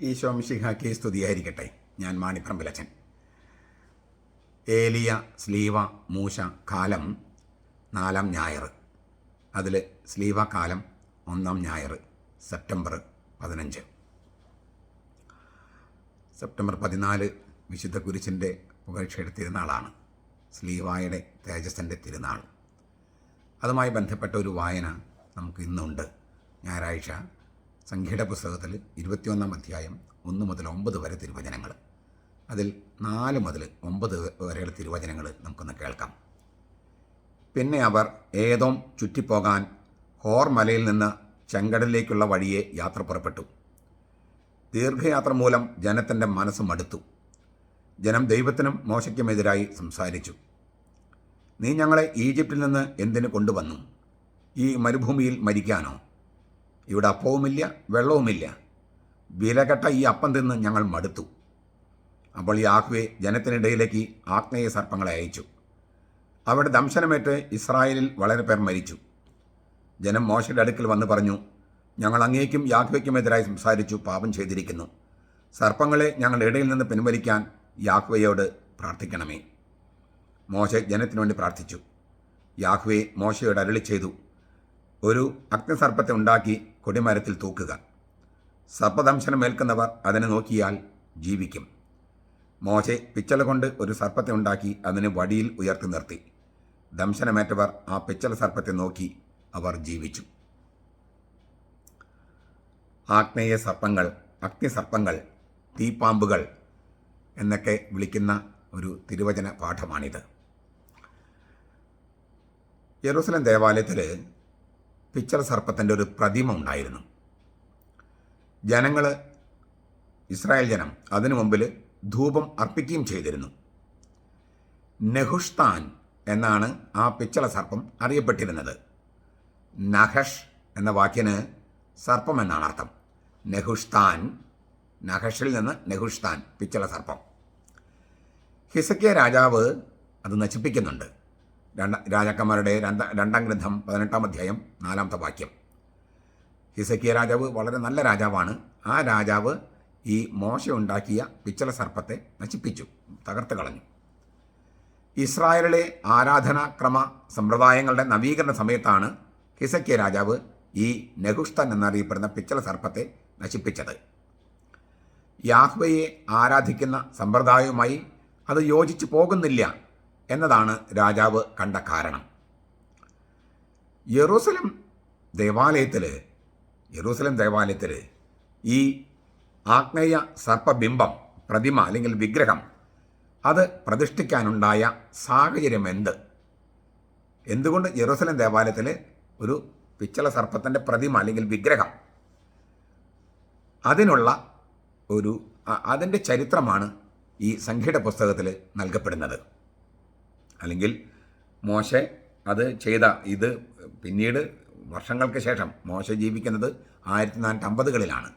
ഈശോ മിശിഹാക്കി സ്തുതിയായിരിക്കട്ടെ. ഞാൻ മാണിപ്പറമ്പിലച്ചൻ ഏലിയ സ്ലീവ മൂശ കാലം നാലാം ഞായർ. അതിൽ സ്ലീവ കാലം ഒന്നാം ഞായർ സെപ്റ്റംബർ പതിനഞ്ച്. സെപ്റ്റംബർ പതിനാല് വിശുദ്ധ കുരിശിന്റെ പുകഴ്ചയുടെ തിരുനാളാണ്. സ്ലീവായുടെ തേജസ്സിന്റെ തിരുനാൾ. അതുമായി ബന്ധപ്പെട്ട ഒരു വായന നമുക്ക് ഇന്നുണ്ട്. ഞായറാഴ്ച സംഖ്യയുടെ പുസ്തകത്തിൽ ഇരുപത്തിയൊന്നാം അധ്യായം ഒന്ന് മുതൽ ഒമ്പത് വരെ തിരുവചനങ്ങൾ. അതിൽ നാല് മുതൽ ഒമ്പത് വരെയുള്ള തിരുവചനങ്ങൾ നമുക്കൊന്ന് കേൾക്കാം. പിന്നെ അവർ ഏതോം ചുറ്റിപ്പോകാൻ ഹോർ മലയിൽ നിന്ന് ചെങ്കടലിലേക്കുള്ള വഴിയെ യാത്ര പുറപ്പെട്ടു. ദീർഘയാത്ര മൂലം ജനത്തിന്റെ മനസ്സ് മടുത്തു. ജനം ദൈവത്തിനും മോശയ്ക്കുമെതിരായി സംസാരിച്ചു. നീ ഞങ്ങളെ ഈജിപ്തിൽ നിന്ന് എന്തിനു കൊണ്ടുവന്നു? ഈ മരുഭൂമിയിൽ മരിക്കാനോ? ഇവിടെ അപ്പവുമില്ല വെള്ളവുമില്ല. വിലകെട്ട ഈ അപ്പം തിന്ന് ഞങ്ങൾ മടുത്തു. അപ്പോൾ യാഹ്വെ ജനത്തിനിടയിലേക്ക് ആഗ്നേയ സർപ്പങ്ങളെ അയച്ചു. അവിടെ ദംശനമേറ്റ് ഇസ്രായേലിൽ വളരെ പേർ മരിച്ചു. ജനം മോശയുടെ അടുക്കൽ വന്ന് പറഞ്ഞു ഞങ്ങൾ അങ്ങേക്കും യാഹ്വയ്ക്കുമെതിരായി സംസാരിച്ചു പാപം ചെയ്തിരിക്കുന്നു. സർപ്പങ്ങളെ ഞങ്ങളുടെ ഇടയിൽ നിന്ന് പിൻവലിക്കാൻ യാഹ്വയോട് പ്രാർത്ഥിക്കണമേ. മോശ ജനത്തിനുവേണ്ടി പ്രാർത്ഥിച്ചു. യാഹ്വെ മോശയോട് അരളി ചെയ്തു ഒരു അഗ്നിസർപ്പത്തെ ഉണ്ടാക്കി കൊടിമരത്തിൽ തൂക്കുക. സർപ്പദംശനമേൽക്കുന്നവർ അതിനെ നോക്കിയാൽ ജീവിക്കും. മോശെ പിച്ചള കൊണ്ട് ഒരു സർപ്പത്തെ ഉണ്ടാക്കി അതിന് വടിയിൽ ഉയർത്തി നിർത്തി. ദംശനമേറ്റവർ ആ പിച്ചള സർപ്പത്തെ നോക്കി അവർ ജീവിച്ചു. ആഗ്നേയ സർപ്പങ്ങൾ അഗ്നിസർപ്പങ്ങൾ തീപ്പാമ്പുകൾ എന്നൊക്കെ വിളിക്കുന്ന ഒരു തിരുവചന പാഠമാണിത്. യെറൂസലം ദേവാലയത്തിൽ പിച്ചള സർപ്പത്തിന്റെ ഒരു പ്രതിമ ഉണ്ടായിരുന്നു. ജനങ്ങൾ ഇസ്രായേൽ ജനം അതിനു മുമ്പിൽ ധൂപം അർപ്പിക്കുകയും ചെയ്തിരുന്നു. നെഹുഷ്താൻ എന്നാണ് ആ പിച്ചള സർപ്പം അറിയപ്പെട്ടിരുന്നത്. നഹഷ് എന്ന വാക്കിന് സർപ്പം എന്നാണ് അർത്ഥം. നെഹുഷ്താൻ നഹഷിൽ നിന്ന് നെഹുഷ്താൻ പിച്ചള സർപ്പം. ഹിസക്കിയ രാജാവ് അത് നശിപ്പിക്കുന്നുണ്ട്. രാജാക്കന്മാരുടെ രണ്ട രണ്ടാം ഗ്രന്ഥം പതിനെട്ടാം അധ്യായം നാലാമത്തെ വാക്യം. ഹിസക്കിയ രാജാവ് വളരെ നല്ല രാജാവാണ്. ആ രാജാവ് ഈ മോശ ഉണ്ടാക്കിയ പിച്ചള സർപ്പത്തെ നശിപ്പിച്ചു തകർത്ത് കളഞ്ഞു. ഇസ്രായേലിലെ ആരാധനാക്രമ സമ്പ്രദായങ്ങളുടെ നവീകരണ സമയത്താണ് ഹിസക്കിയ രാജാവ് ഈ നെഹുഷ്തൻ എന്നറിയപ്പെടുന്ന പിച്ചള സർപ്പത്തെ നശിപ്പിച്ചത്. യാഹ്വയെ ആരാധിക്കുന്ന സമ്പ്രദായവുമായി അത് യോജിച്ചു പോകുന്നില്ല. എന്നതാണ് രാജാവ് കണ്ട കാരണം. യെറൂസലം ദേവാലയത്തിൽ യെറൂസലം ദേവാലയത്തിൽ ഈ ആഗ്നേയ സർപ്പബിംബം പ്രതിമ അല്ലെങ്കിൽ വിഗ്രഹം അത് പ്രതിഷ്ഠിക്കാനുണ്ടായ സാഹചര്യം എന്ത്? എന്തുകൊണ്ട് ജെറൂസലം ദേവാലയത്തിൽ ഒരു പിച്ചള സർപ്പത്തിന്റെ പ്രതിമ അല്ലെങ്കിൽ വിഗ്രഹം? അതിനുള്ള ഒരു അതിന്റെ ചരിത്രമാണ് ഈ സംഖ്യയുടെ പുസ്തകത്തിൽ നൽകപ്പെടുന്നത്. അല്ലെങ്കിൽ മോശെ അത് ചെയ്ത ഇത് പിന്നീട് വർഷങ്ങൾക്ക് ശേഷം മോശ ജീവിക്കുന്നത് ആയിരത്തി നാനൂറ്റി അമ്പതുകളിലാണ്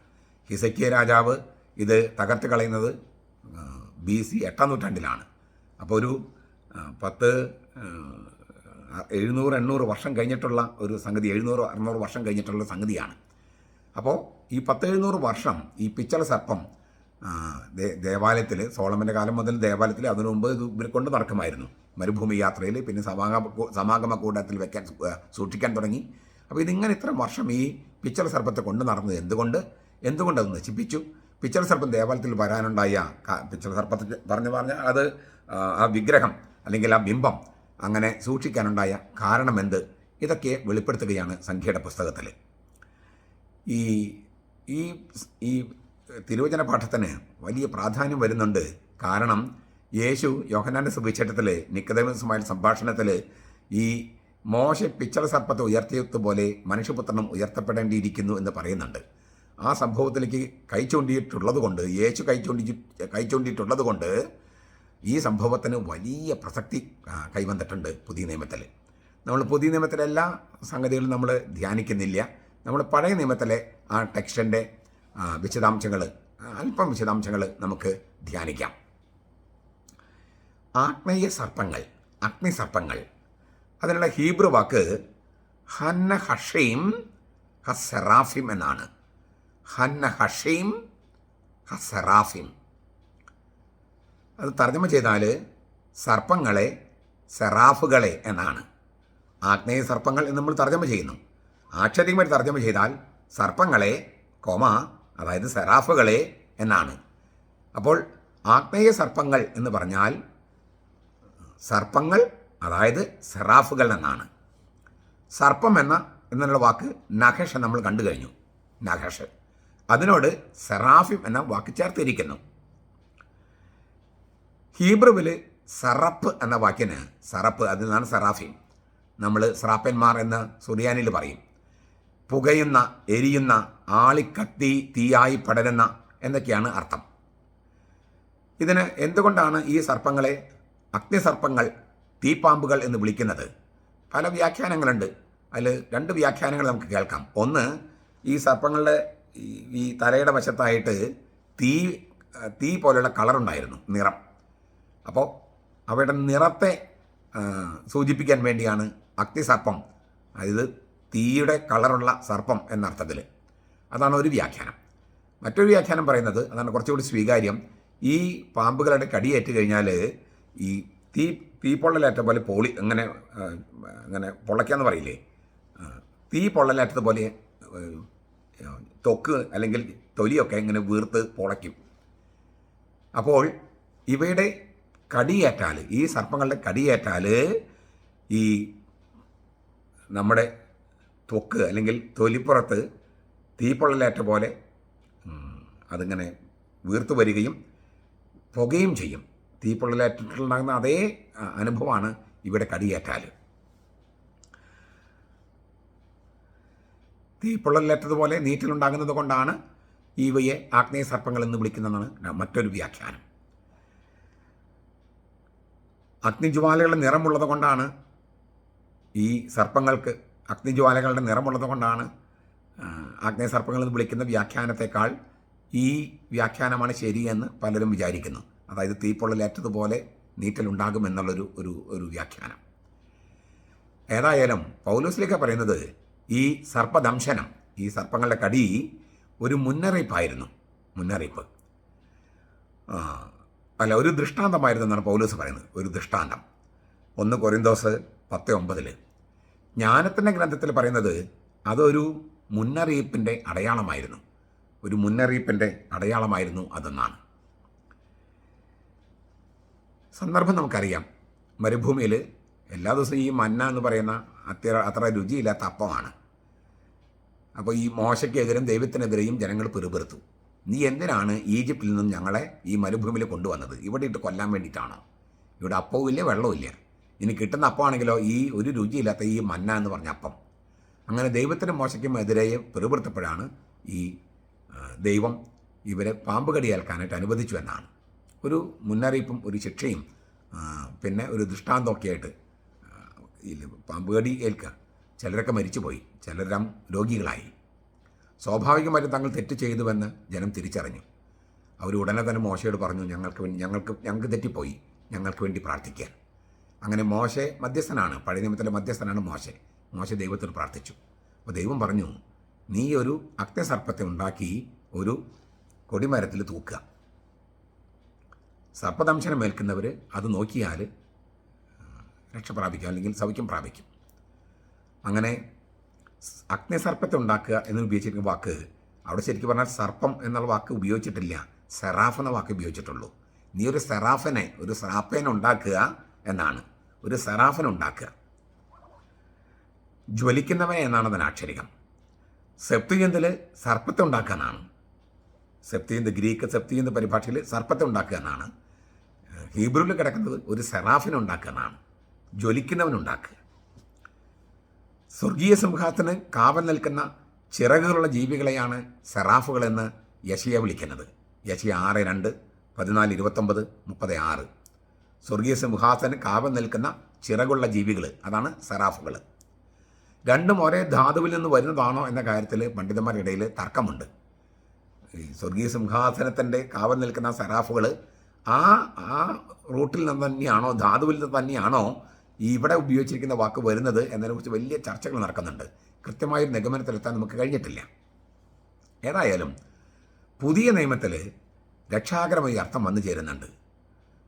ഹിസക്കിയ രാജാവ് ഇത് തകർത്ത് കളയുന്നത് ബി സി എട്ടാം നൂറ്റാണ്ടിലാണ്. അപ്പോൾ ഒരു പത്ത് എഴുന്നൂറ് എണ്ണൂറ് വർഷം കഴിഞ്ഞിട്ടുള്ള ഒരു സംഗതി എഴുന്നൂറ് അറുന്നൂറ് വർഷം കഴിഞ്ഞിട്ടുള്ള സംഗതിയാണ്. അപ്പോൾ ഈ പത്ത് എഴുന്നൂറ് വർഷം ഈ പിച്ചള സർപ്പം ദേവാലയത്തിൽ സോളമന്റെ കാലം മുതൽ ദേവാലയത്തിൽ അതിനു മുമ്പ് ഇത് ഇവർ കൊണ്ട് നടക്കുമായിരുന്നു. മരുഭൂമി യാത്രയിൽ പിന്നെ സമാഗമ സമാഗമ കൂടത്തിൽ വെക്കാൻ സൂക്ഷിക്കാൻ തുടങ്ങി. അപ്പോൾ ഇതിങ്ങനെ ഇത്ര വർഷം ഈ പിച്ചള സർപ്പത്തെ കൊണ്ട് നടന്നത് എന്തുകൊണ്ട്? എന്തുകൊണ്ട് അത് നശിപ്പിച്ചു? പിച്ചള സർപ്പം ദേവാലയത്തിൽ വരാനുണ്ടായ പിച്ചള സർപ്പത്തെ പറഞ്ഞു പറഞ്ഞാൽ അത് ആ വിഗ്രഹം അല്ലെങ്കിൽ ആ ബിംബം അങ്ങനെ സൂക്ഷിക്കാനുണ്ടായ കാരണം എന്ത്? ഇതൊക്കെ വെളിപ്പെടുത്തുകയാണ് സംഖ്യയുടെ പുസ്തകത്തിൽ. ഈ ഈ ഈ തിരുവചന പാഠത്തിന് വലിയ പ്രാധാന്യം വരുന്നുണ്ട്. കാരണം യേശു യോഹനാന്റെ സുവിശേഷത്തിൽ നിക്കതമസുമായ സംഭാഷണത്തിൽ ഈ മോശ പിച്ചള സർപ്പത്തെ ഉയർത്തിയതുപോലെ മനുഷ്യപുത്രനും ഉയർത്തപ്പെടേണ്ടിയിരിക്കുന്നു എന്ന് പറയുന്നുണ്ട്. ആ സംഭവത്തിലേക്ക് കൈ ചൂണ്ടിയിട്ടുള്ളത് കൊണ്ട് യേശു കൈ ചൂണ്ടി കൈ ചൂണ്ടിയിട്ടുള്ളത് കൊണ്ട് ഈ സംഭവത്തിന് വലിയ പ്രസക്തി കൈവന്നിട്ടുണ്ട് പുതിയ നിയമത്തിൽ നമ്മൾ പുതിയ നിയമത്തിലെ എല്ലാ സംഗതികളും നമ്മൾ ധ്യാനിക്കുന്നില്ല. നമ്മൾ പഴയ നിയമത്തിലെ ആ ടെക്സ്റ്റിന്റെ വിശദാംശങ്ങൾ അല്പം വിശദാംശങ്ങൾ നമുക്ക് ധ്യാനിക്കാം. ആഗ്നേയ സർപ്പങ്ങൾ അഗ്നിസർപ്പങ്ങൾ അതിനുള്ള ഹീബ്രു വാക്ക് ഹന്ന ഹഷീം ഹസറാഫിം എന്നാണ്. ഹന്ന ഹഷീം ഹസറാഫിം അത് തർജമ ചെയ്താൽ സർപ്പങ്ങളെ സെറാഫുകളെ എന്നാണ്. ആഗ്നേയ സർപ്പങ്ങൾ എന്ന് നമ്മൾ തർജമ ചെയ്യുന്നു. ആക്ഷരികമായിട്ട് തർജമ ചെയ്താൽ സർപ്പങ്ങളെ കൊമ അതായത് സെറാഫുകളെ എന്നാണ്. അപ്പോൾ ആഗ്നേയ സർപ്പങ്ങൾ എന്ന് പറഞ്ഞാൽ സർപ്പങ്ങൾ അതായത് സെറാഫുകൾ എന്നാണ്. സർപ്പം എന്ന എന്നുള്ള വാക്ക് നഖഷ നമ്മൾ കണ്ടു കഴിഞ്ഞു. നഖഷ് അതിനോട് സെറാഫിം എന്ന വാക്ക് ചേർത്തിരിക്കുന്നു. ഹീബ്രുവിൽ സറപ്പ് എന്ന വാക്കിന് സറപ്പ് അതിൽ നിന്നാണ് സെറാഫിം. നമ്മൾ സറാപ്പന്മാർ എന്ന് സുറിയാനിൽ പറയും. പുകയുന്ന എരിയുന്ന ആളിക്കത്തി തീയായി പടരുന്ന എന്നൊക്കെയാണ് അർത്ഥം. ഇതിന് എന്തുകൊണ്ടാണ് ഈ സർപ്പങ്ങളെ അഗ്നിസർപ്പങ്ങൾ തീപ്പാമ്പുകൾ എന്ന് വിളിക്കുന്നത്. പല വ്യാഖ്യാനങ്ങളുണ്ട്. അതിൽ രണ്ട് വ്യാഖ്യാനങ്ങൾ നമുക്ക് കേൾക്കാം. ഒന്ന് ഈ സർപ്പങ്ങളുടെ ഈ- തലയുടെ വശത്തായിട്ട് തീ തീ പോലെയുള്ള കളറുണ്ടായിരുന്നു നിറം. അപ്പോൾ അവയുടെ നിറത്തെ സൂചിപ്പിക്കാൻ വേണ്ടിയാണ് അഗ്നിസർപ്പം. അതായത് തീയുടെ കളറുള്ള സർപ്പം എന്നർത്ഥത്തിൽ. അതാണ് ഒരു വ്യാഖ്യാനം. മറ്റൊരു വ്യാഖ്യാനം പറയുന്നത് അതാണ് കുറച്ചുകൂടി സ്വീകാര്യം. ഈ പാമ്പുകളുടെ കടിയേറ്റ് കഴിഞ്ഞാൽ ഈ തീ തീപ്പൊള്ളലേറ്റ പോലെ പോളി അങ്ങനെ അങ്ങനെ പൊള്ളയ്ക്കാന്ന് പറയില്ലേ? തീ പൊള്ളലേറ്റത് പോലെ തൊക്ക് അല്ലെങ്കിൽ തൊലിയൊക്കെ ഇങ്ങനെ വീർത്ത് പൊളയ്ക്കും. അപ്പോൾ ഇവയുടെ കടിയേറ്റാൽ ഈ സർപ്പങ്ങളുടെ കടിയേറ്റാൽ ഈ നമ്മുടെ ത്വക്ക് അല്ലെങ്കിൽ തൊലിപ്പുറത്ത് തീപ്പൊള്ളലേറ്റ പോലെ അതിങ്ങനെ വീർത്തു വരികയും പുകയും ചെയ്യും. തീപ്പൊള്ളലേറ്റിട്ടുണ്ടാകുന്ന അതേ അനുഭവമാണ് ഇവിടെ കടിയേറ്റാൽ തീപ്പൊള്ളലേറ്റതുപോലെ നീറ്റിലുണ്ടാകുന്നത് കൊണ്ടാണ് ഇവയെ ആഗ്നേയ സർപ്പങ്ങൾ എന്ന് വിളിക്കുന്നതെന്നാണ് മറ്റൊരു വ്യാഖ്യാനം. അഗ്നിജ്വാലകളുടെ നിറമുള്ളത് കൊണ്ടാണ് ഈ സർപ്പങ്ങൾക്ക് അഗ്നിജ്വാലകളുടെ നിറമുള്ളത് കൊണ്ടാണ് ആഗ്നേയ സർപ്പങ്ങൾ എന്ന് വിളിക്കുന്ന വ്യാഖ്യാനത്തെക്കാൾ ഈ വ്യാഖ്യാനമാണ് ശരിയെന്ന് പലരും വിചാരിക്കുന്നു. അതായത് തീപ്പൊള്ളലേറ്റതുപോലെ നീറ്റലുണ്ടാകും എന്നുള്ളൊരു ഒരു ഒരു വ്യാഖ്യാനം. ഏതായാലും പൗലോസിലേക്ക് പറയുന്നത് ഈ സർപ്പദംശനം ഈ സർപ്പങ്ങളുടെ കടി ഒരു മുന്നറിയിപ്പായിരുന്നു മുന്നറിയിപ്പ്. അല്ല ഒരു ദൃഷ്ടാന്തമായിരുന്നു എന്നാണ് പൗലോസ് പറയുന്നത് ഒരു ദൃഷ്ടാന്തം. ഒന്ന് കൊരിന്തോസ് പത്ത് ഒമ്പതിൽ ജ്ഞാനത്തിന്റെ ഗ്രന്ഥത്തിൽ പറയുന്നത് അതൊരു മുന്നറിയിപ്പിന്റെ അടയാളമായിരുന്നു ഒരു മുന്നറിയിപ്പിന്റെ അടയാളമായിരുന്നു അതെന്നാണ്. സന്ദർഭം നമുക്കറിയാം. മരുഭൂമിയിൽ എല്ലാ ദിവസവും ഈ മന്ന എന്ന് പറയുന്ന അത്ര അത്ര രുചിയില്ലാത്ത അപ്പമാണ്. അപ്പോൾ ഈ മോശയ്ക്കെതിരും ദൈവത്തിനെതിരെയും ജനങ്ങൾ പിറുപിറുത്തു. നീ എന്തിനാണ് ഈജിപ്തിൽ നിന്നും ഞങ്ങളെ ഈ മരുഭൂമിയിൽ കൊണ്ടുവന്നത്? ഇവിടെ ഇട്ട് കൊല്ലാൻ വേണ്ടിയിട്ടാണോ? ഇവിടെ അപ്പവും ഇല്ല വെള്ളവും ഇല്ല. ഇനി കിട്ടുന്ന അപ്പമാണെങ്കിലോ ഈ ഒരു രുചിയില്ലാത്ത ഈ മന്ന എന്ന് പറഞ്ഞ അപ്പം. അങ്ങനെ ദൈവത്തിനും മോശയ്ക്കും എതിരെ പിറുപിറുത്തപ്പോഴാണ് ഈ ദൈവം ഇവരെ പാമ്പ് കടിയേൽക്കാനായിട്ട് അനുവദിച്ചു എന്നാണ്. ഒരു മുന്നറിയിപ്പും ഒരു ശിക്ഷയും പിന്നെ ഒരു ദൃഷ്ടാന്തമൊക്കെ ആയിട്ട് പാമ്പ് ഏൽക്കുക ചിലരൊക്കെ മരിച്ചുപോയി. ചിലരെല്ലാം രോഗികളായി. സ്വാഭാവികമായിട്ടും തങ്ങൾ തെറ്റ് ചെയ്തുവെന്ന് ജനം തിരിച്ചറിഞ്ഞു. അവർ ഉടനെ തന്നെ മോശയോട് പറഞ്ഞു ഞങ്ങൾക്ക് വേണ്ടി ഞങ്ങൾക്ക് ഞങ്ങൾക്ക് തെറ്റിപ്പോയി. ഞങ്ങൾക്ക് വേണ്ടി പ്രാർത്ഥിക്കാൻ അങ്ങനെ മോശെ മധ്യസ്ഥനാണ്. പഴയ നിയമത്തിലെ മധ്യസ്ഥനാണ് മോശെ. മോശ ദൈവത്തോട് പ്രാർത്ഥിച്ചു. അപ്പോൾ ദൈവം പറഞ്ഞു നീ ഒരു അക്തസർപ്പത്തെ ഉണ്ടാക്കി ഒരു കൊടിമരത്തിൽ തൂക്കുക. സർപ്പദംശനം ഏൽക്കുന്നവർ അത് നോക്കിയാൽ രക്ഷ പ്രാപിക്കും അല്ലെങ്കിൽ സൗഖ്യം പ്രാപിക്കും. അങ്ങനെ അഗ്നിസർപ്പത്തെ ഉണ്ടാക്കുക എന്ന് ഉപയോഗിച്ചിരിക്കുന്ന വാക്ക് അവിടെ ശരിക്കും പറഞ്ഞാൽ സർപ്പം എന്നുള്ള വാക്ക് ഉപയോഗിച്ചിട്ടില്ല സെറാഫ് എന്ന വാക്ക് ഉപയോഗിച്ചിട്ടുള്ളൂ. നീ ഒരു സെറാഫനെ ഒരു സെറാപ്പേനെ ഉണ്ടാക്കുക എന്നാണ്. ഒരു സെറാഫനെ ഉണ്ടാക്കുക. ജ്വലിക്കുന്നവനെ എന്നാണ് അതിനാക്ഷരികം. സെപ്തുജന്തിൽ സർപ്പത്തെ ഉണ്ടാക്കുക സെപ്തിയന്ത് ഗ്രീക്ക് സെപ്തിയന്ത് പരിഭാഷയിൽ സർപ്പത്തെ ഉണ്ടാക്കുക എന്നാണ്. ഹീബ്രുവിൽ കിടക്കുന്നത് ഒരു സെറാഫിനെ ഉണ്ടാക്കുക എന്നാണ്. ജ്വലിക്കുന്നവനുണ്ടാക്കുക സ്വർഗീയ സിംഹാസന് കാവൽ നിൽക്കുന്ന ചിറകുകളുള്ള ജീവികളെയാണ് സെറാഫുകളെന്ന് യശയെ വിളിക്കുന്നത്. യശ ആറ് രണ്ട് പതിനാല് ഇരുപത്തൊമ്പത് മുപ്പത് ആറ്. സ്വർഗീയ സിംഹാസന് കാവൽ നിൽക്കുന്ന ചിറകുള്ള ജീവികൾ അതാണ് സെറാഫുകൾ രണ്ടും ഒരേ ധാതുവിൽ നിന്ന് വരുന്നതാണോ എന്ന കാര്യത്തിൽ പണ്ഡിതന്മാരുടെ ഇടയിൽ തർക്കമുണ്ട്. ഈ സ്വർഗീയ സിംഹാസനത്തിന്റെ കാവൽ നിൽക്കുന്ന സെറാഫുകൾ ആ ആ റൂട്ടിൽ നിന്ന് തന്നെയാണോ ധാതുവിൽ നിന്ന് തന്നെയാണോ ഇവിടെ ഉപയോഗിച്ചിരിക്കുന്ന വാക്ക് വരുന്നത് എന്നതിനെക്കുറിച്ച് വലിയ ചർച്ചകൾ നടക്കുന്നുണ്ട്. കൃത്യമായ ഒരു നിഗമനത്തിലെത്താൻ നമുക്ക് കഴിഞ്ഞിട്ടില്ല. ഏതായാലും പുതിയ നിയമത്തിൽ രക്ഷാകരമായി അർത്ഥം വന്നു ചേരുന്നുണ്ട്.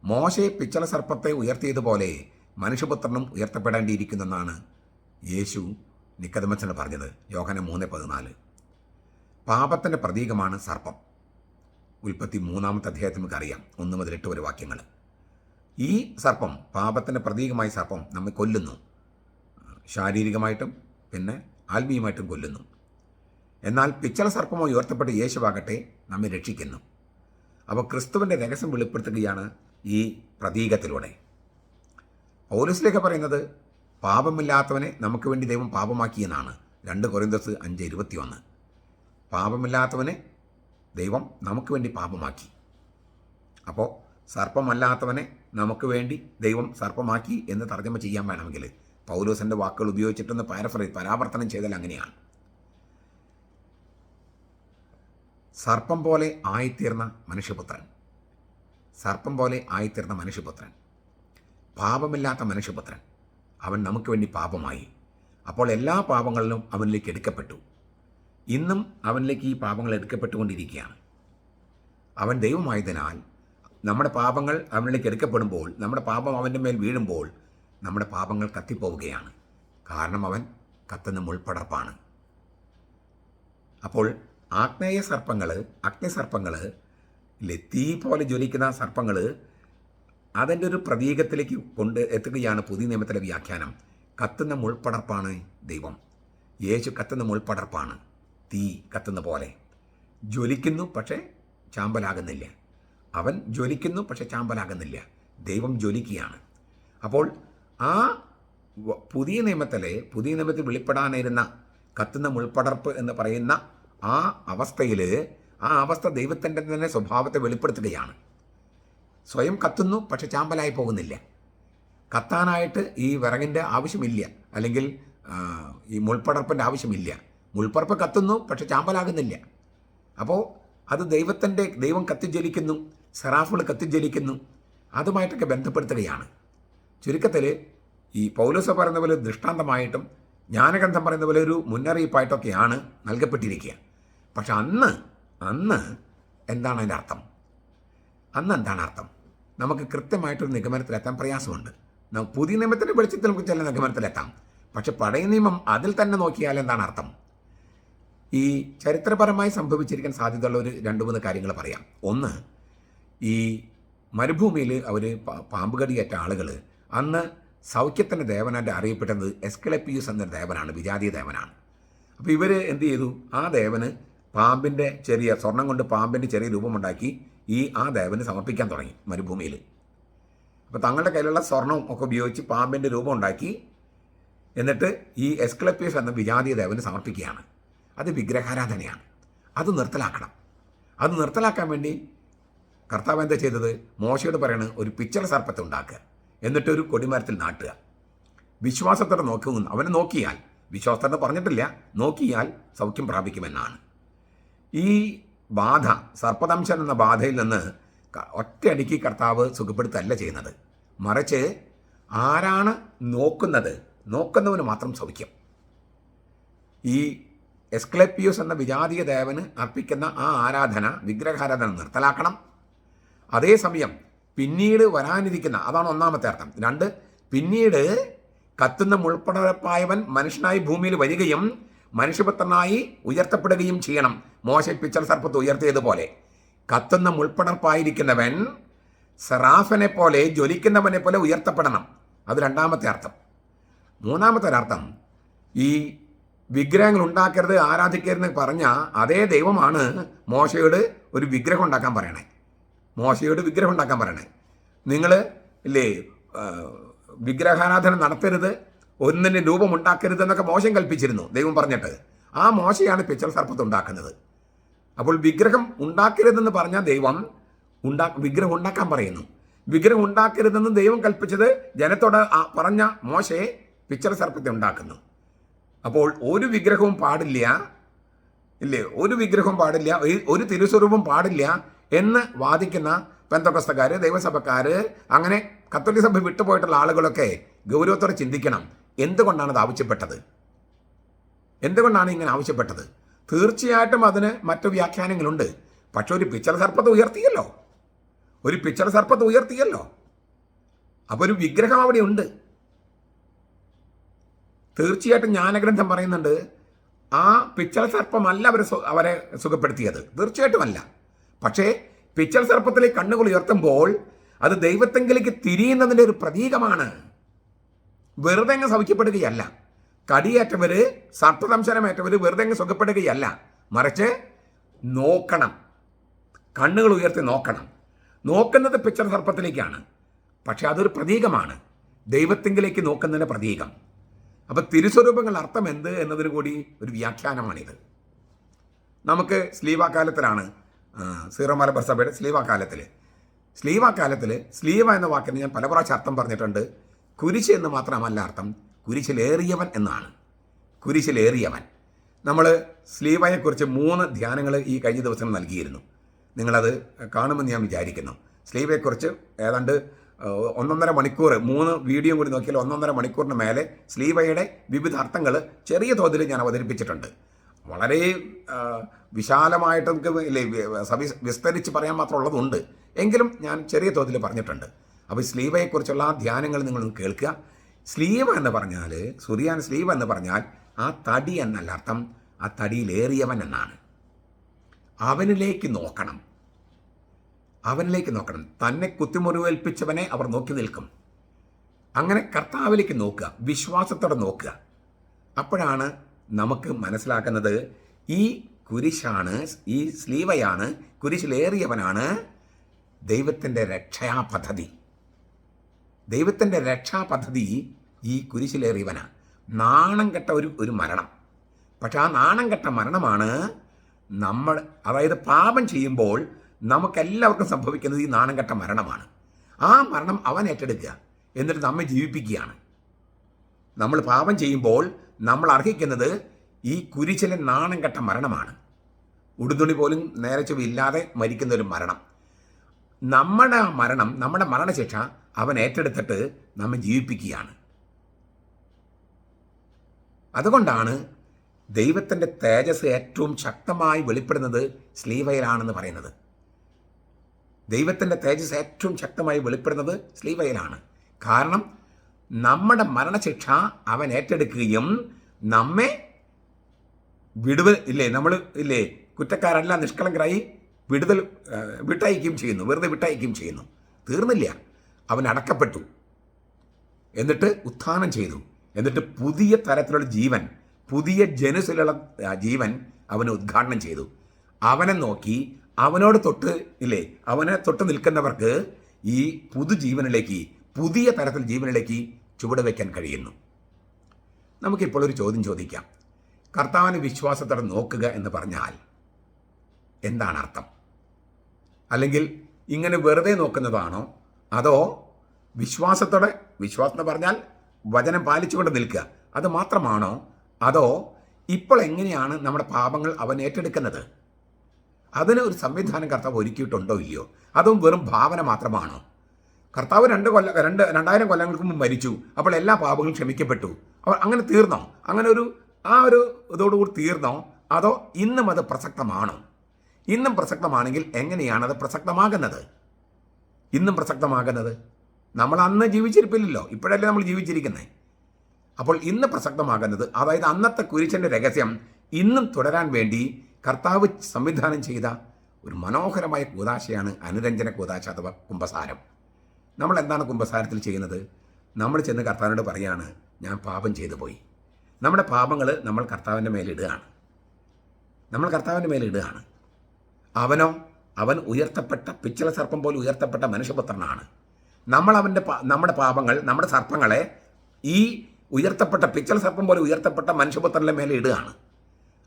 മോശയെ പിച്ചള സർപ്പത്തെ ഉയർത്തിയതുപോലെ മനുഷ്യപുത്രനും ഉയർത്തപ്പെടേണ്ടിയിരിക്കുന്നെന്നാണ് യേശു നിക്കതമച്ചന് പറഞ്ഞത്. യോഹന മൂന്ന് പതിനാല്. പാപത്തിന്റെ പ്രതീകമാണ് സർപ്പം. ഉൽപ്പത്തി മൂന്നാമത്തെ അധ്യായത്തിൽ നമുക്കറിയാം. ഒന്ന് മുതൽ എട്ട് വരെ വാക്യങ്ങൾ. ഈ സർപ്പം പാപത്തിന്റെ പ്രതീകമായ സർപ്പം നമ്മെ കൊല്ലുന്നു. ശാരീരികമായിട്ടും പിന്നെ ആത്മീയമായിട്ടും കൊല്ലുന്നു. എന്നാൽ പിച്ചള സർപ്പമോ ഉയർത്തപ്പെട്ട യേശുവാകട്ടെ നമ്മെ രക്ഷിക്കുന്നു. അപ്പോൾ ക്രിസ്തുവിന്റെ രഹസ്യം വെളിപ്പെടുത്തുകയാണ് ഈ പ്രതീകത്തിലൂടെ. പൗലസിലേക്ക് പറയുന്നത് പാപമില്ലാത്തവനെ നമുക്ക് വേണ്ടി ദൈവം പാപമാക്കിയെന്നാണ് രണ്ട് കൊറിന്തസ് അഞ്ച് ഇരുപത്തിയൊന്ന്. പാപമില്ലാത്തവനെ ദൈവം നമുക്ക് വേണ്ടി പാപമാക്കി. അപ്പോൾ സർപ്പമല്ലാത്തവനെ നമുക്ക് വേണ്ടി ദൈവം സർപ്പമാക്കി എന്ന് തർജമ ചെയ്യാൻ വേണമെങ്കിൽ പൗലോസിന്റെ വാക്കുകൾ ഉപയോഗിച്ചിട്ടൊന്ന് പാരഫ്രൈ പരാവർത്തനം ചെയ്താൽ അങ്ങനെയാണ്. സർപ്പം പോലെ ആയിത്തീർന്ന മനുഷ്യപുത്രൻ. സർപ്പം പോലെ ആയിത്തീർന്ന മനുഷ്യപുത്രൻ. പാപമില്ലാത്ത മനുഷ്യപുത്രൻ. അവൻ നമുക്ക് വേണ്ടി പാപമായി. അപ്പോൾ എല്ലാ പാപങ്ങളിലും അവനിലേക്ക് എടുക്കപ്പെട്ടു. ഇന്നും അവനിലേക്ക് ഈ പാപങ്ങൾ എടുക്കപ്പെട്ടുകൊണ്ടിരിക്കുകയാണ്. അവൻ ദൈവമായതിനാൽ നമ്മുടെ പാപങ്ങൾ അവനിലേക്ക് എടുക്കപ്പെടുമ്പോൾ നമ്മുടെ പാപം അവന്റെ മേൽ വീഴുമ്പോൾ നമ്മുടെ പാപങ്ങൾ കത്തിപ്പോവുകയാണ്. കാരണം അവൻ കത്തുന്ന മുൾപ്പടർപ്പാണ്. അപ്പോൾ ആഗ്നേയ സർപ്പങ്ങൾ അഗ്നിസർപ്പങ്ങൾ ഇല്ലേ തീ പോലെ ജ്വലിക്കുന്ന സർപ്പങ്ങൾ അതിന്റെ ഒരു പ്രതീകത്തിലേക്ക് കൊണ്ട് എത്തുകയാണ് പുതിയ നിയമത്തിലെ വ്യാഖ്യാനം. കത്തുന്ന മുൾപ്പടർപ്പാണ് ദൈവം. യേശു കത്തുന്ന മുൾപ്പടർപ്പാണ്. തീ കത്തുന്ന പോലെ. ജ്വലിക്കുന്നു പക്ഷേ ചാമ്പലാകുന്നില്ല. അവൻ ജ്വലിക്കുന്നു പക്ഷേ ചാമ്പലാകുന്നില്ല. ദൈവം ജ്വലിക്കുകയാണ്. അപ്പോൾ ആ പുതിയ നിയമത്തിലെ പുതിയ നിയമത്തിൽ വെളിപ്പെടാനിരുന്ന കത്തുന്ന മുൾപ്പടർപ്പ് എന്ന് പറയുന്ന ആ അവസ്ഥയിൽ ആ അവസ്ഥ ദൈവത്തിന്റെ തന്നെ സ്വഭാവത്തെ വെളിപ്പെടുത്തുകയാണ്. സ്വയം കത്തുന്നു പക്ഷെ ചാമ്പലായി പോകുന്നില്ല. കത്താനായിട്ട് ഈ വിറകിന്റെ ആവശ്യമില്ല. അല്ലെങ്കിൽ ഈ മുൾപ്പടർപ്പിന്റെ ആവശ്യമില്ല. മുൾപ്പടർപ്പ് കത്തുന്നു പക്ഷെ ചാമ്പലാകുന്നില്ല. അപ്പോൾ അത് ദൈവത്തിന്റെ ദൈവം കത്തിജ്വലിക്കുന്നു സെറാഫുകൾ കത്തിജ്വലിക്കുന്നു അതുമായിട്ടൊക്കെ ബന്ധപ്പെടുത്തുകയാണ്. ചുരുക്കത്തിൽ ഈ പൗലോസ പറയുന്ന പോലെ ദൃഷ്ടാന്തമായിട്ടും ജ്ഞാനഗ്രന്ഥം പറയുന്ന പോലെ ഒരു മുന്നറിയിപ്പായിട്ടൊക്കെയാണ് നൽകപ്പെട്ടിരിക്കുക. പക്ഷെ അന്ന് അന്ന് എന്താണ് അതിന്റെ അർത്ഥം? അന്ന് എന്താണ് അർത്ഥം? നമുക്ക് കൃത്യമായിട്ടൊരു നിഗമനത്തിലെത്താൻ പ്രയാസമുണ്ട്. നമുക്ക് പുതിയ നിയമത്തിന്റെ വെളിച്ചത്തിൽ നമുക്ക് ചില നിഗമനത്തിലെത്താം. പക്ഷെ പഴയ നിയമം അതിൽ തന്നെ നോക്കിയാൽ എന്താണ് അർത്ഥം? ഈ ചരിത്രപരമായി സംഭവിച്ചിരിക്കാൻ സാധ്യതയുള്ള ഒരു രണ്ട് മൂന്ന് കാര്യങ്ങൾ പറയാം. ഒന്ന് ഈ മരുഭൂമിയിൽ അവർ പാമ്പ് കടിയേറ്റ ആളുകൾ അന്ന് സൗഖ്യത്തിന്റെ ദേവനായിട്ട് അറിയപ്പെട്ടത് എസ്കലപ്പിയൂസ് എന്ന ദേവനാണ് വിജാതീയ ദേവനാണ്. അപ്പോൾ ഇവർ എന്ത് ചെയ്തു? ആ ദേവന് പാമ്പിന്റെ ചെറിയ സ്വർണം കൊണ്ട് പാമ്പിന്റെ ചെറിയ രൂപമുണ്ടാക്കി ഈ ആ ദേവന് സമർപ്പിക്കാൻ തുടങ്ങി മരുഭൂമിയിൽ. അപ്പോൾ തങ്ങളുടെ കയ്യിലുള്ള സ്വർണം ഒക്കെ ഉപയോഗിച്ച് പാമ്പിന്റെ രൂപം ഉണ്ടാക്കി എന്നിട്ട് ഈ എസ്ക്ലപ്പിയസ് എന്ന വിജാതീയ ദേവന് സമർപ്പിക്കുകയാണ്. അത് വിഗ്രഹാരാധനയാണ്. അത് നിർത്തലാക്കണം. അത് നിർത്തലാക്കാൻ വേണ്ടി കർത്താവ് എന്താ ചെയ്തത്? മോശയോട് പറയണ ഒരു പിച്ചള സർപ്പത്തെ ഉണ്ടാക്കുക. എന്നിട്ട് ഒരു കൊടിമരത്തിൽ നാട്ടുക. വിശ്വാസത്തോടെ നോക്കുന്നു അവനെ നോക്കിയാൽ വിശ്വാസത്തോടെ പറഞ്ഞിട്ടില്ല നോക്കിയാൽ സൗഖ്യം പ്രാപിക്കുമെന്നാണ്. ഈ ബാധ സർപ്പദംശൻ എന്ന ബാധയിൽ നിന്ന് ഒറ്റയടിക്ക് കർത്താവ് സുഖപ്പെടുത്തല്ല ചെയ്യുന്നത്. മറിച്ച് ആരാണ് നോക്കുന്നത്? നോക്കുന്നവന് മാത്രം സൗഖ്യം. ഈ എസ്ക്ലപ്പിയൂസ് എന്ന വിജാതീയ ദേവന് അർപ്പിക്കുന്ന ആ ആരാധന വിഗ്രഹാരാധന നിർത്തലാക്കണം. അതേസമയം പിന്നീട് വരാനിരിക്കുന്ന അതാണ് ഒന്നാമത്തെ അർത്ഥം. രണ്ട് പിന്നീട് കത്തുന്ന മുൾപ്പടപ്പായവൻ മനുഷ്യനായി ഭൂമിയിൽ വരികയും മനുഷ്യപുത്രനായി ഉയർത്തപ്പെടുകയും ചെയ്യണം. മോശ പിച്ചൽ സർപ്പത്ത് ഉയർത്തിയതുപോലെ. കത്തുന്ന മുൾപ്പടർപ്പായിരിക്കുന്നവൻ സെറാഫിനെ പോലെ ജ്വലിക്കുന്നവനെ പോലെ ഉയർത്തപ്പെടണം. അത് രണ്ടാമത്തെ അർത്ഥം. മൂന്നാമത്തെ അർത്ഥം ഈ വിഗ്രഹങ്ങൾ ഉണ്ടാക്കരുത് ആരാധിക്കരുതെന്ന് പറഞ്ഞ അതേ ദൈവമാണ് മോശയോട് ഒരു വിഗ്രഹം ഉണ്ടാക്കാൻ പറയണേ. മോശയോട് വിഗ്രഹം ഉണ്ടാക്കാൻ പറയണേ. നിങ്ങൾ ഇല്ലേ വിഗ്രഹാരാധന നടത്തരുത് ഒന്നിന് രൂപം ഉണ്ടാക്കരുത് എന്നൊക്കെ മോശം കൽപ്പിച്ചിരുന്നു ദൈവം പറഞ്ഞിട്ട്. ആ മോശയാണ് പിച്ചൽ സർപ്പത്ത് ഉണ്ടാക്കുന്നത്. അപ്പോൾ വിഗ്രഹം ഉണ്ടാക്കരുതെന്ന് പറഞ്ഞ ദൈവം ഉണ്ടാ വിഗ്രഹം ഉണ്ടാക്കാൻ പറയുന്നു. വിഗ്രഹം ഉണ്ടാക്കരുതെന്ന് ദൈവം കൽപ്പിച്ചത് ജനത്തോട് പറഞ്ഞ മോശയെ പിച്ചൽ സർപ്പത്തെ ഉണ്ടാക്കുന്നു. അപ്പോൾ ഒരു വിഗ്രഹവും പാടില്ല ഇല്ലേ? ഒരു വിഗ്രഹവും പാടില്ല ഒരു- തിരുസ്വരൂപം പാടില്ല എന്ന് വാദിക്കുന്ന പെന്തക്കസ്തക്കാർ ദൈവസഭക്കാർ അങ്ങനെ കത്തോലിക സഭ വിട്ടുപോയിട്ടുള്ള ആളുകളൊക്കെ ഗൗരവത്തോടെ ചിന്തിക്കണം. എന്തുകൊണ്ടാണ് അത് ആവശ്യപ്പെട്ടത്? എന്തുകൊണ്ടാണ് ഇങ്ങനെ ആവശ്യപ്പെട്ടത്? തീർച്ചയായിട്ടും അതിന് മറ്റു വ്യാഖ്യാനങ്ങളുണ്ട്. പക്ഷെ ഒരു പിച്ചർ സർപ്പത്തെ ഉയർത്തിയല്ലോ. ഒരു പിച്ചർ സർപ്പത്തെ ഉയർത്തിയല്ലോ. അപ്പോൾ ഒരു വിഗ്രഹം അവിടെ ഉണ്ട്. തീർച്ചയായിട്ടും ജ്ഞാനഗ്രന്ഥം പറയുന്നുണ്ട് ആ പിച്ചള സർപ്പമല്ല അവരെ അവരെ സുഖപ്പെടുത്തിയത്. തീർച്ചയായിട്ടും അല്ല പക്ഷേ പിച്ചള സർപ്പത്തിലെ കണ്ണുകൾ ഉയർത്തുമ്പോൾ അത് ദൈവത്തെങ്കിലേക്ക് തിരിയുന്നതിന്റെ ഒരു പ്രതീകമാണ്. വെറുതെ അങ്ങ് സൗഖ്യപ്പെടുകയല്ല കടിയേറ്റവർ സർപ്പദംശനമേറ്റവർ വെറുതെ അങ്ങ് സുഖപ്പെടുകയല്ല. മറിച്ച് നോക്കണം. കണ്ണുകൾ ഉയർത്തി നോക്കണം. നോക്കുന്നത് പിച്ചർ സർപ്പത്തിലേക്കാണ്. പക്ഷെ അതൊരു പ്രതീകമാണ്. ദൈവത്തെങ്കിലേക്ക് നോക്കുന്നതിന്റെ പ്രതീകം. അപ്പോൾ തിരുസ്വരൂപങ്ങൾ അർത്ഥം എന്ത് എന്നതിന് കൂടി ഒരു വ്യാഖ്യാനമാണിത്. നമുക്ക് സ്ലീവാകാലത്തിലാണ് സീറോമാല സീറോ മലബാർ സഭയുടെ സ്ലീവാകാലത്തിൽ സ്ലീവാകാലത്തിൽ സ്ലീവ എന്ന വാക്കിന് ഞാൻ പല പ്രാവശ്യം അർത്ഥം പറഞ്ഞിട്ടുണ്ട്. കുരിശ് എന്ന് മാത്രമല്ല അർത്ഥം കുരിശിലേറിയവൻ എന്നാണ്. കുരിശിലേറിയവൻ. നമ്മൾ സ്ലീവയെക്കുറിച്ച് മൂന്ന് ധ്യാനങ്ങൾ ഈ കഴിഞ്ഞ ദിവസം നൽകിയിരുന്നു. നിങ്ങളത് കാണുമെന്ന് ഞാൻ വിചാരിക്കുന്നു. സ്ലീവയെക്കുറിച്ച് ഏതാണ്ട് ഒന്നൊന്നര മണിക്കൂർ മൂന്ന് വീഡിയോ കൂടി നോക്കിയാൽ ഒന്നൊന്നര മണിക്കൂറിന് മേലെ സ്ലീവയുടെ വിവിധ അർത്ഥങ്ങൾ ചെറിയ തോതിൽ ഞാൻ അവതരിപ്പിച്ചിട്ടുണ്ട്. വളരെ വിശാലമായിട്ട് നമുക്ക് സവി വിസ്തരിച്ച് പറയാൻ മാത്രം ഉള്ളതുണ്ട്. എങ്കിലും ഞാൻ ചെറിയ തോതിൽ പറഞ്ഞിട്ടുണ്ട്. അപ്പോൾ സ്ലീവയെക്കുറിച്ചുള്ള ആ ധ്യാനങ്ങൾ നിങ്ങൾ കേൾക്കുക. സ്ലീവ എന്ന് പറഞ്ഞാൽ സുറിയാൻ സ്ലീവ എന്ന് പറഞ്ഞാൽ ആ തടി എന്നല്ല അർത്ഥം ആ തടിയിലേറിയവൻ എന്നാണ്. അവനിലേക്ക് നോക്കണം. അവനിലേക്ക് നോക്കണം. തന്നെ കുത്തിമുറിവേൽപ്പിച്ചവനെ അവർ നോക്കി നിൽക്കും. അങ്ങനെ കർത്താവിലേക്ക് നോക്കുക വിശ്വാസത്തോടെ നോക്കുക. അപ്പോഴാണ് നമുക്ക് മനസ്സിലാക്കുന്നത് ഈ കുരിശാണ് ഈ സ്ലീവയാണ് കുരിശിലേറിയവനാണ് ദൈവത്തിന്റെ രക്ഷാ പദ്ധതി ദൈവത്തിന്റെ രക്ഷാ പദ്ധതി ഈ കുരിശിലേറിയവനാണ് നാണം കെട്ട ഒരു ഒരു മരണം. പക്ഷെ ആ നാണം കെട്ട മരണമാണ് നമ്മൾ അതായത് പാപം ചെയ്യുമ്പോൾ നമുക്കെല്ലാവർക്കും സംഭവിക്കുന്നത് ഈ നാണം കെട്ട മരണമാണ്. ആ മരണം അവൻ ഏറ്റെടുക്കുക. എന്നിട്ട് നമ്മെ ജീവിപ്പിക്കുകയാണ്. നമ്മൾ പാപം ചെയ്യുമ്പോൾ നമ്മൾ അർഹിക്കുന്നത് ഈ കുരിശിലെ നാണം കെട്ട മരണമാണ്. ഉടുതുണി പോലും നേരെ ചൊവ്വയില്ലാതെ മരിക്കുന്ന ഒരു മരണം. നമ്മുടെ മരണം നമ്മുടെ മരണശിക്ഷ അവൻ ഏറ്റെടുത്തിട്ട് നമ്മെ ജീവിപ്പിക്കുകയാണ്. അതുകൊണ്ടാണ് ദൈവത്തിന്റെ തേജസ് ഏറ്റവും ശക്തമായി വെളിപ്പെടുന്നത് സ്ലീവയിലാണെന്ന് പറയുന്നത്. ദൈവത്തിന്റെ തേജസ് ഏറ്റവും ശക്തമായി വെളിപ്പെടുന്നത് സ്ലീവയിലാണ് കാരണം നമ്മുടെ മരണശിക്ഷ അവൻ ഏറ്റെടുക്കുകയും നമ്മെ വിടുവൽ ഇല്ലേ നമ്മൾ ഇല്ലേ കുറ്റക്കാരെല്ലാം നിഷ്കളങ്കരായി വിടുതൽ വിട്ടയക്കുകയും ചെയ്യുന്നു. വെറുതെ വിട്ടയക്കുകയും ചെയ്യുന്നു. തീർന്നില്ല. അവൻ അടക്കപ്പെട്ടു. എന്നിട്ട് ഉത്ഥാനം ചെയ്തു. എന്നിട്ട് പുതിയ തരത്തിലുള്ള ജീവൻ പുതിയ ജനുസിലുള്ള ജീവൻ അവന് ഉദ്ഘാടനം ചെയ്തു. അവനെ നോക്കി അവനോട് തൊട്ട് ഇല്ലേ അവനെ തൊട്ട് നിൽക്കുന്നവർക്ക് ഈ പുതുജീവനിലേക്ക് പുതിയ തരത്തിൽ ജീവനിലേക്ക് ചുവട് വയ്ക്കാൻ കഴിയുന്നു. നമുക്കിപ്പോൾ ഒരു ചോദ്യം ചോദിക്കാം. കർത്താവിന് വിശ്വാസത്തോടെ നോക്കുക എന്ന് പറഞ്ഞാൽ എന്താണ് അർത്ഥം? അല്ലെങ്കിൽ ഇങ്ങനെ വെറുതെ നോക്കുന്നതാണോ? അതോ വിശ്വാസത്തോടെ വിശ്വാസം എന്ന് പറഞ്ഞാൽ വചനം പാലിച്ചുകൊണ്ട് നിൽക്കുക അത് മാത്രമാണോ? അതോ ഇപ്പോൾ എങ്ങനെയാണ് നമ്മുടെ പാപങ്ങൾ അവൻ ഏറ്റെടുക്കുന്നത്? അതിന് ഒരു സംവിധാനം കർത്താവ് ഒരുക്കിയിട്ടുണ്ടോ ഇല്ലയോ? അതും വെറും ഭാവന മാത്രമാണോ? കർത്താവ് രണ്ട് കൊല്ല രണ്ട് രണ്ടായിരം കൊല്ലങ്ങൾക്ക് മുമ്പ് മരിച്ചു. അപ്പോൾ എല്ലാ പാപങ്ങളും ക്ഷമിക്കപ്പെട്ടു. അവർ അങ്ങനെ തീർന്നോ? അങ്ങനെ ഒരു ആ ഒരു ഇതോടുകൂടി തീർന്നോ? അതോ ഇന്നും അത് പ്രസക്തമാണോ? ഇന്നും പ്രസക്തമാണെങ്കിൽ എങ്ങനെയാണ് അത് പ്രസക്തമാകുന്നത്? ഇന്നും പ്രസക്തമാകുന്നത്? നമ്മൾ അന്ന് ജീവിച്ചിരിപ്പില്ലല്ലോ. ഇപ്പോഴല്ലേ നമ്മൾ ജീവിച്ചിരിക്കുന്നത്. അപ്പോൾ ഇന്ന് പ്രസക്തമാകുന്നത് അതായത് അന്നത്തെ കുരിശന്റെ രഹസ്യം ഇന്നും തുടരാൻ വേണ്ടി കർത്താവ് സംവിധാനം ചെയ്ത ഒരു മനോഹരമായ കൂതാശയാണ് അനുരഞ്ജന കൂതാശ അഥവാ കുംഭസാരം. നമ്മൾ എന്താണ് കുംഭസാരത്തിൽ ചെയ്യുന്നത്? നമ്മൾ ചെന്ന് കർത്താവിനോട് പറയാണ് ഞാൻ പാപം ചെയ്തു പോയി. നമ്മുടെ പാപങ്ങൾ നമ്മൾ കർത്താവിന്റെ മേലിടുകയാണ് നമ്മൾ കർത്താവിന്റെ മേലിടുകയാണ് അവനോ അവൻ ഉയർത്തപ്പെട്ട പിച്ചള സർപ്പം പോലെ ഉയർത്തപ്പെട്ട മനുഷ്യപുത്രനാണ്. നമ്മൾ അവന്റെ നമ്മുടെ പാപങ്ങൾ നമ്മുടെ സർപ്പങ്ങളെ ഈ ഉയർത്തപ്പെട്ട പിച്ചള സർപ്പം പോലെ ഉയർത്തപ്പെട്ട മനുഷ്യപുത്രന്റെ മേലെ ഇടുകയാണ്.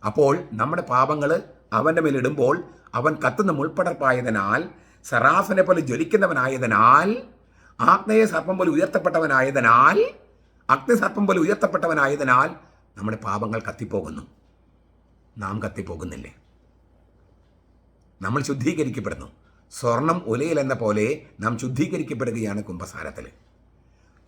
അപ്പോൾ നമ്മുടെ പാപങ്ങൾ അവന്റെ മേലിടുമ്പോൾ അവൻ കത്തുന്ന മുൾപ്പടർപ്പായതിനാൽ സറാഫിനെ പോലെ ജ്വലിക്കുന്നവനായതിനാൽ ആഗ്നേയ സർപ്പം പോലെ ഉയർത്തപ്പെട്ടവനായതിനാൽ അഗ്നിസർപ്പം പോലെ ഉയർത്തപ്പെട്ടവനായതിനാൽ നമ്മുടെ പാപങ്ങൾ കത്തിപ്പോകുന്നു. നാം കത്തിപ്പോകുന്നില്ലേ? നമ്മൾ ശുദ്ധീകരിക്കപ്പെടുന്നു. സ്വർണം ഒലയിൽ എന്ന പോലെ നാം ശുദ്ധീകരിക്കപ്പെടുകയാണ് കുംഭസാരത്തിൽ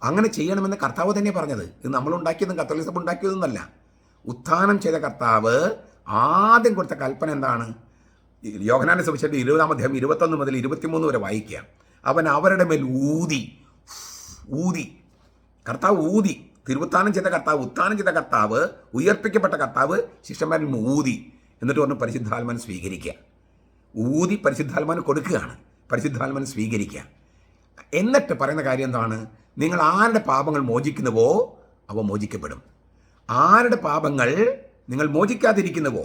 അങ്ങനെ ചെയ്യണമെന്ന് കർത്താവ് തന്നെ പറഞ്ഞത്. ഇത് നമ്മൾ ഉണ്ടാക്കിയതും കത്തോലിസം സഭ ഉണ്ടാക്കിയതൊന്നുമല്ല ഉത്ഥാനം ചെയ്ത കർത്താവ് ആദ്യം കൊടുത്ത കൽപ്പന എന്താണ്? യോഹനാന്റെ സുവിശേഷം ഇരുപതാം അധ്യായം ഇരുപത്തൊന്ന് മുതൽ ഇരുപത്തിമൂന്ന് വരെ വായിക്കുക. അവൻ അവരുടെ മേൽ ഊതി ഊതി. കർത്താവ് ഊതി. തിരുവുത്താനം ചെയ്ത കർത്താവ് ഉത്താനം ചെയ്ത കർത്താവ് ഉയർപ്പിക്കപ്പെട്ട കർത്താവ് ശിഷ്യന്മാരിൽ ഊതി. എന്നിട്ട് പറഞ്ഞു പരിശുദ്ധാത്മാൻ സ്വീകരിക്കുക. ഊതി പരിശുദ്ധാത്മാന് കൊടുക്കുകയാണ്. പരിശുദ്ധാത്മാൻ സ്വീകരിക്കുക. എന്നിട്ട് പറയുന്ന കാര്യം എന്താണ്? നിങ്ങൾ ആരുടെ പാപങ്ങൾ മോചിക്കുന്നുവോ അവ മോചിക്കപ്പെടും. ആരുടെ പാപങ്ങൾ നിങ്ങൾ മോചിക്കാതിരിക്കുന്നുവോ?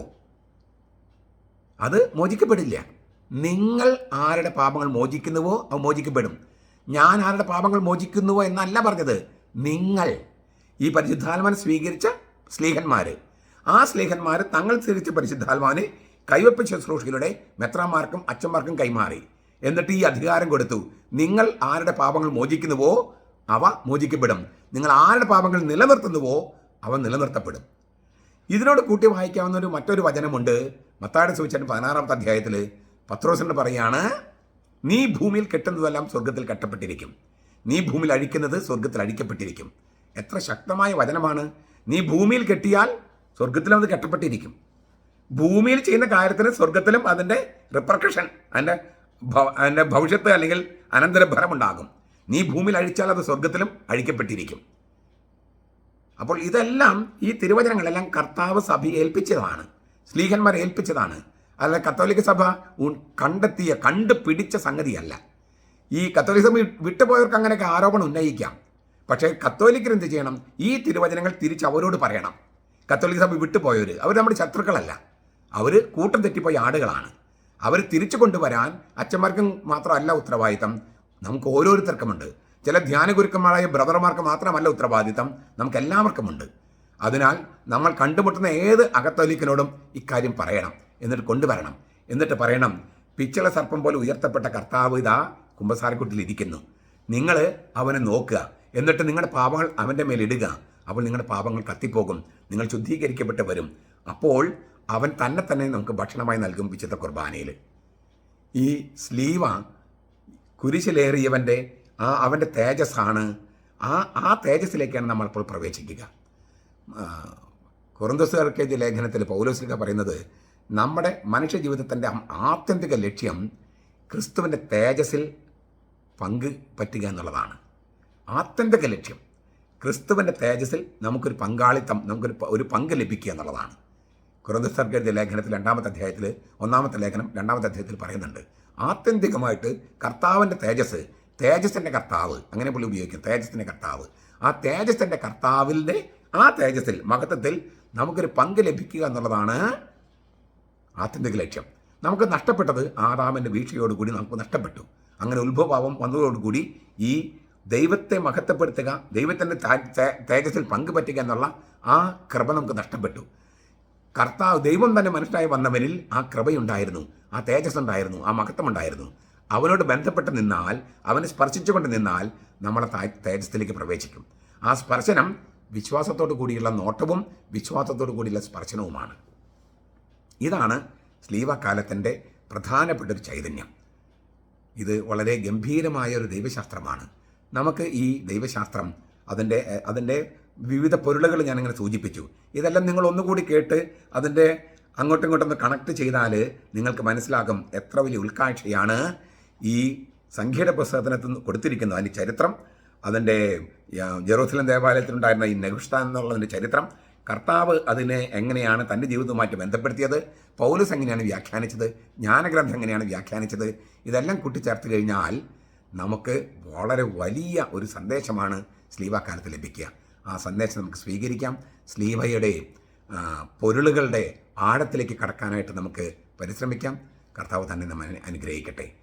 അത് മോചിക്കപ്പെടില്ല. നിങ്ങൾ ആരുടെ പാപങ്ങൾ മോചിക്കുന്നുവോ അവ മോചിക്കപ്പെടും. ഞാൻ ആരുടെ പാപങ്ങൾ മോചിക്കുന്നുവോ എന്നല്ല പറഞ്ഞത്. നിങ്ങൾ. ഈ പരിശുദ്ധാത്മാനെ സ്വീകരിച്ച സ്ലീഹന്മാർ ആ സ്ലീഹന്മാർ തങ്ങൾ സ്വീകരിച്ച പരിശുദ്ധാത്മാവിന് കൈവപ്പ് ശുശ്രൂഷകളുടെ മെത്രാന്മാർക്കും അച്ഛന്മാർക്കും കൈമാറി. എന്നിട്ട് ഈ അധികാരം കൊടുത്തു. നിങ്ങൾ ആരുടെ പാപങ്ങൾ മോചിക്കുന്നുവോ അവ മോചിക്കപ്പെടും. നിങ്ങൾ ആരുടെ പാപങ്ങൾ നിലനിർത്തുന്നുവോ അവ നിലനിർത്തപ്പെടും. ഇതിനോട് കൂട്ടി വായിക്കാവുന്ന ഒരു മറ്റൊരു വചനമുണ്ട്. മത്താടി സൂചിച്ചിട്ട് പതിനാറാമത്തെ അധ്യായത്തിൽ പത്രോസിനോട് പറയാണ് നീ ഭൂമിയിൽ കെട്ടുന്നതെല്ലാം സ്വർഗത്തിൽ കെട്ടപ്പെട്ടിരിക്കും. നീ ഭൂമിയിൽ അഴിക്കുന്നത് സ്വർഗത്തിൽ അഴിക്കപ്പെട്ടിരിക്കും. എത്ര ശക്തമായ വചനമാണ്. നീ ഭൂമിയിൽ കെട്ടിയാൽ സ്വർഗത്തിലും അത് കെട്ടപ്പെട്ടിരിക്കും. ഭൂമിയിൽ ചെയ്യുന്ന കാര്യത്തിന് സ്വർഗത്തിലും അതിന്റെ റിപ്രക്കഷൻ അതിന്റെ അതിന്റെ ഭവിഷ്യത്ത് അല്ലെങ്കിൽ അനന്തരഫലമുണ്ടാകും. നീ ഭൂമിയിൽ അഴിച്ചാൽ അത് സ്വർഗത്തിലും അഴിക്കപ്പെട്ടിരിക്കും. അപ്പോൾ ഇതെല്ലാം ഈ തിരുവചനങ്ങളെല്ലാം കർത്താവ് സഭ ഏൽപ്പിച്ചതാണ്. സ്ലീഹന്മാരെ ഏൽപ്പിച്ചതാണ്. അല്ല കത്തോലിക്ക സഭ കണ്ടെത്തിയ കണ്ടുപിടിച്ച സംഗതിയല്ല. ഈ കത്തോലിക്ക സഭ വിട്ടുപോയവർക്ക് അങ്ങനെയൊക്കെ ആരോപണം ഉന്നയിക്കാം. പക്ഷേ കത്തോലിക്കർ എന്ത് ചെയ്യണം? ഈ തിരുവചനങ്ങൾ തിരിച്ച് അവരോട് പറയണം. കത്തോലിക്ക സഭ വിട്ടുപോയവർ അവർ നമ്മുടെ ശത്രുക്കളല്ല. അവർ കൂട്ടം തെറ്റിപ്പോയ ആടുകളാണ്. അവർ തിരിച്ചു കൊണ്ടുവരാൻ അച്ഛന്മാർക്കും മാത്രമല്ല ഉത്തരവാദിത്തം. നമുക്ക് ഓരോരുത്തർക്കുമുണ്ട്. ചില ധ്യാന ഗുരുക്കന്മാരായ ബ്രദർമാർക്ക് മാത്രമല്ല ഉത്തരവാദിത്തം. നമുക്ക് എല്ലാവർക്കുമുണ്ട് അതിനാൽ നമ്മൾ കണ്ടുമുട്ടുന്ന ഏത് അകത്തോലിക്കനോടും ഇക്കാര്യം പറയണം. എന്നിട്ട് കൊണ്ടുവരണം. എന്നിട്ട് പറയണം പിച്ചള സർപ്പം പോലെ ഉയർത്തപ്പെട്ട കർത്താവ് ഇതാ കുമ്പസാരക്കുട്ടിൽ ഇരിക്കുന്നു. നിങ്ങൾ അവനെ നോക്കുക. എന്നിട്ട് നിങ്ങളുടെ പാപങ്ങൾ അവന്റെ മേലിടുക അപ്പോൾ നിങ്ങളുടെ പാപങ്ങൾ കത്തിപ്പോകും നിങ്ങൾ ശുദ്ധീകരിക്കപ്പെട്ട് വരും. അപ്പോൾ അവൻ തന്നെ തന്നെ നമുക്ക് ഭക്ഷണമായി നൽകും വിശുദ്ധ കുർബാനയിൽ. ഈ സ്ലീവ കുരിശിലേറിയവന്റെ ആ അവന്റെ തേജസ്സാണ്. ആ ആ തേജസ്സിലേക്കാണ് നമ്മളിപ്പോൾ പ്രവേശിക്കുക. കുറുന്തസുകാർക്ക് എഴുതിയ ലേഖനത്തിൽ പൗലോസിലൊക്കെ പറയുന്നത് നമ്മുടെ മനുഷ്യ ജീവിതത്തിന്റെ ആത്യന്തിക ലക്ഷ്യം ക്രിസ്തുവിന്റെ തേജസ്സിൽ പങ്ക് പറ്റുക എന്നുള്ളതാണ്. ആത്യന്തിക ലക്ഷ്യം ക്രിസ്തുവിന്റെ തേജസ്സിൽ നമുക്കൊരു പങ്കാളിത്തം നമുക്കൊരു ഒരു പങ്ക് ലഭിക്കുക എന്നുള്ളതാണ്. കുറുന്തസ്ഥർക്ക് എഴുതിയ ലേഖനത്തിൽ രണ്ടാമത്തെ അധ്യായത്തിൽ ഒന്നാമത്തെ ലേഖനം രണ്ടാമത്തെ അധ്യായത്തിൽ പറയുന്നുണ്ട്. ആത്യന്തികമായിട്ട് കർത്താവിന്റെ തേജസ് തേജസ്സിന്റെ കർത്താവ്. അങ്ങനെ പുള്ളി ഉപയോഗിക്കും. തേജസ്സിന്റെ കർത്താവ്. ആ തേജസ്സിന്റെ കർത്താവിന്റെ ആ തേജസ്സിൽ മഹത്വത്തിൽ നമുക്കൊരു പങ്ക് ലഭിക്കുക എന്നുള്ളതാണ് ആത്യന്തിക ലക്ഷ്യം. നമുക്ക് നഷ്ടപ്പെട്ടത് ആദാമിന്റെ വീഴ്ചയോടുകൂടി നമുക്ക് നഷ്ടപ്പെട്ടു. അങ്ങനെ ഉത്ഭവഭാവം വന്നതോടുകൂടി ഈ ദൈവത്തെ മഹത്വപ്പെടുത്തുക ദൈവത്തിന്റെ തേജസ്സിൽ പങ്കുപറ്റുക എന്നുള്ള ആ കൃപ നമുക്ക് നഷ്ടപ്പെട്ടു. കർത്താവ് ദൈവം തന്നെ മനുഷ്യനായി വന്നവനിൽ ആ കൃപയുണ്ടായിരുന്നു. ആ തേജസ് ഉണ്ടായിരുന്നു ആ മഹത്വം ഉണ്ടായിരുന്നു അവനോട് ബന്ധപ്പെട്ട് നിന്നാൽ അവനെ സ്പർശിച്ചുകൊണ്ട് നിന്നാൽ നമ്മളെ തേജസ്സിലേക്ക് പ്രവേശിക്കും. ആ സ്പർശനം വിശ്വാസത്തോടു കൂടിയുള്ള നോട്ടവും വിശ്വാസത്തോടു കൂടിയുള്ള സ്പർശനവുമാണ്. ഇതാണ് സ്ലീവകാലത്തിന്റെ പ്രധാനപ്പെട്ട ഒരു ചൈതന്യം. ഇത് വളരെ ഗംഭീരമായ ഒരു ദൈവശാസ്ത്രമാണ്. നമുക്ക് ഈ ദൈവശാസ്ത്രം അതിന്റെ അതിന്റെ വിവിധ പൊരുളുകൾ ഞാനിങ്ങനെ സൂചിപ്പിച്ചു. ഇതെല്ലാം നിങ്ങൾ ഒന്നുകൂടി കേട്ട് അതിന്റെ അങ്ങോട്ടും ഇങ്ങോട്ടും ഒന്ന് കണക്ട് ചെയ്താൽ നിങ്ങൾക്ക് മനസ്സിലാകും എത്ര വലിയ ഉൾക്കാഴ്ചയാണ് ഈ സംഖ്യയുടെ പുസ്തകത്തിനകത്ത് കൊടുത്തിരിക്കുന്നു. അതിന്റെ ചരിത്രം അതിന്റെ ജെറൂസലം ദേവാലയത്തിലുണ്ടായിരുന്ന ഈ നെഹുഷ്ഠ എന്നുള്ളതിന്റെ ചരിത്രം കർത്താവ് അതിനെ എങ്ങനെയാണ് തന്റെ ജീവിതവുമായിട്ട് ബന്ധപ്പെടുത്തിയത് പൗലസ് എങ്ങനെയാണ് വ്യാഖ്യാനിച്ചത് ജ്ഞാനഗ്രന്ഥം എങ്ങനെയാണ് വ്യാഖ്യാനിച്ചത് ഇതെല്ലാം കൂട്ടിച്ചേർത്ത് കഴിഞ്ഞാൽ നമുക്ക് വളരെ വലിയ ഒരു സന്ദേശമാണ് സ്ലീവാക്കാലത്ത് ലഭിക്കുക. ആ സന്ദേശം നമുക്ക് സ്വീകരിക്കാം. സ്ലീവയുടെ പൊരുളുകളുടെ ആഴത്തിലേക്ക് കടക്കാനായിട്ട് നമുക്ക് പരിശ്രമിക്കാം. കർത്താവ് തന്നെ നമ്മൾ അനുഗ്രഹിക്കട്ടെ.